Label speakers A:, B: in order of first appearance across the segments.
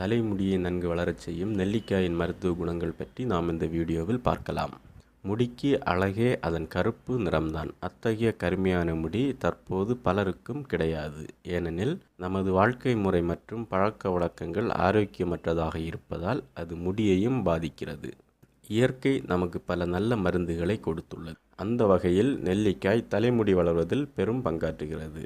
A: தலைமுடியை நன்கு வளரச் செய்யும் நெல்லிக்காயின் மருத்துவ குணங்கள் பற்றி நாம் இந்த வீடியோவில் பார்க்கலாம். முடிக்கு அழகே அதன் கருப்பு நிறம்தான். அத்தகைய கருமையான முடி தற்போது பலருக்கும் கிடையாது. ஏனெனில் நமது வாழ்க்கை முறை மற்றும் பழக்க வழக்கங்கள் ஆரோக்கியமற்றதாக இருப்பதால் அது முடியையும் பாதிக்கிறது. இயற்கை நமக்கு பல நல்ல மருந்துகளை கொடுத்துள்ளது. அந்த வகையில் நெல்லிக்காய் தலைமுடி வளர்வதில் பெரும் பங்காற்றுகிறது.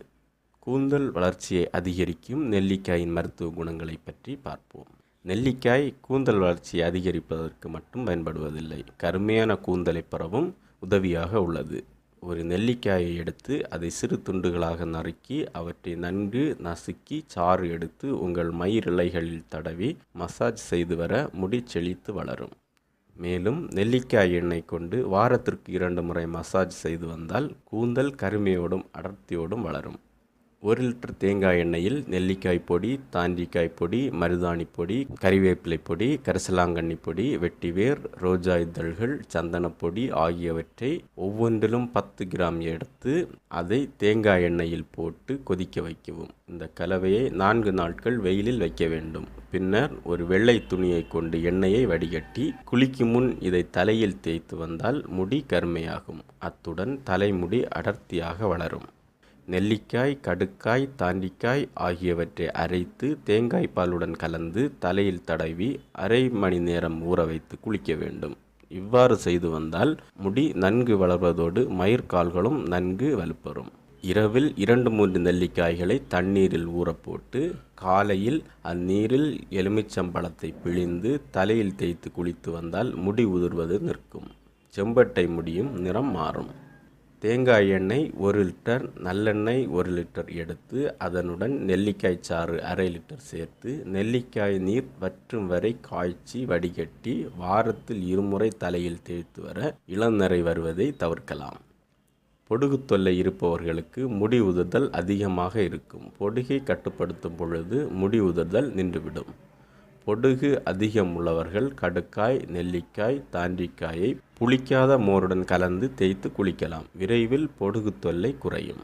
A: கூந்தல் வளர்ச்சியை அதிகரிக்கும் நெல்லிக்காயின் மருத்துவ குணங்களை பற்றி பார்ப்போம். நெல்லிக்காய் கூந்தல் வளர்ச்சியை அதிகரிப்பதற்கு மட்டும் பயன்படுவதில்லை. கருமையான கூந்தலை பரவும் உதவியாக உள்ளது. ஒரு நெல்லிக்காயை எடுத்து அதை சிறு துண்டுகளாக நறுக்கி அவற்றை நன்கு நசுக்கி சாறு எடுத்து உங்கள் மயிரிழைகளில் தடவி மசாஜ் செய்து வர முடி செழித்து வளரும். மேலும் நெல்லிக்காய் எண்ணெய் கொண்டு வாரத்திற்கு இரண்டு முறை மசாஜ் செய்து வந்தால் கூந்தல் கருமையோடும் அடர்த்தியோடும் வளரும். ஒரு லிட்டர் தேங்காய் எண்ணெயில் நெல்லிக்காய் பொடி தாண்டிக்காய் பொடி மருதாணி பொடி கறிவேப்பிலை பொடி கரிசலாங்கண்ணி பொடி வெட்டிவேர் ரோஜா இதழ்கள் சந்தனப்பொடி ஆகியவற்றை ஒவ்வொன்றிலும் பத்து கிராம் எடுத்து அதை தேங்காய் எண்ணெயில் போட்டு கொதிக்க வைக்கவும். இந்த கலவையை நான்கு நாட்கள் வெயிலில் வைக்க வேண்டும். பின்னர் ஒரு வெள்ளை துணியை கொண்டு எண்ணெயை வடிகட்டி குளிக்கு முன் இதை தலையில் தேய்த்து வந்தால் முடி கருமையாகும். அத்துடன் தலைமுடி அடர்த்தியாக வளரும். நெல்லிக்காய் கடுக்காய் தாண்டிக்காய் ஆகியவற்றை அரைத்து தேங்காய் பாலுடன் கலந்து தலையில் தடவி அரை மணி நேரம் ஊற வைத்து குளிக்க வேண்டும். இவ்வாறு செய்து வந்தால் முடி நன்கு வளர்வதோடு மயிர்கால்களும் நன்கு வலுப்பெறும். இரவில் இரண்டு மூன்று நெல்லிக்காய்களை தண்ணீரில் ஊறப்போட்டு காலையில் அந்நீரில் எலுமிச்சம்பழத்தை பிழிந்து தலையில் தேய்த்து குளித்து வந்தால் முடி உதிர்வது நிற்கும். செம்பட்டை முடியும் நிறம் மாறும். தேங்காய் எண்ணெய் ஒரு லிட்டர் நல்லெண்ணெய் ஒரு லிட்டர் எடுத்து அதனுடன் நெல்லிக்காய் சாறு அரை லிட்டர் சேர்த்து நெல்லிக்காய் நீர் வற்றும் வரை காய்ச்சி வடிகட்டி வாரத்தில் இருமுறை தலையில் தேய்த்து வர இளநரை வருவதை தவிர்க்கலாம். பொடுகு தொல்லை இருப்பவர்களுக்கு முடி உதிர்தல் அதிகமாக இருக்கும். பொடுகை கட்டுப்படுத்தும் பொழுது முடி உதிர்தல் நின்றுவிடும். பொடுகு அதிகம் உள்ளவர்கள் கடுக்காய் நெல்லிக்காய் தாண்டிக்காயை புளிக்காத மோருடன் கலந்து தேய்த்து குளிக்கலாம். விரைவில் பொடுகு தொல்லை குறையும்.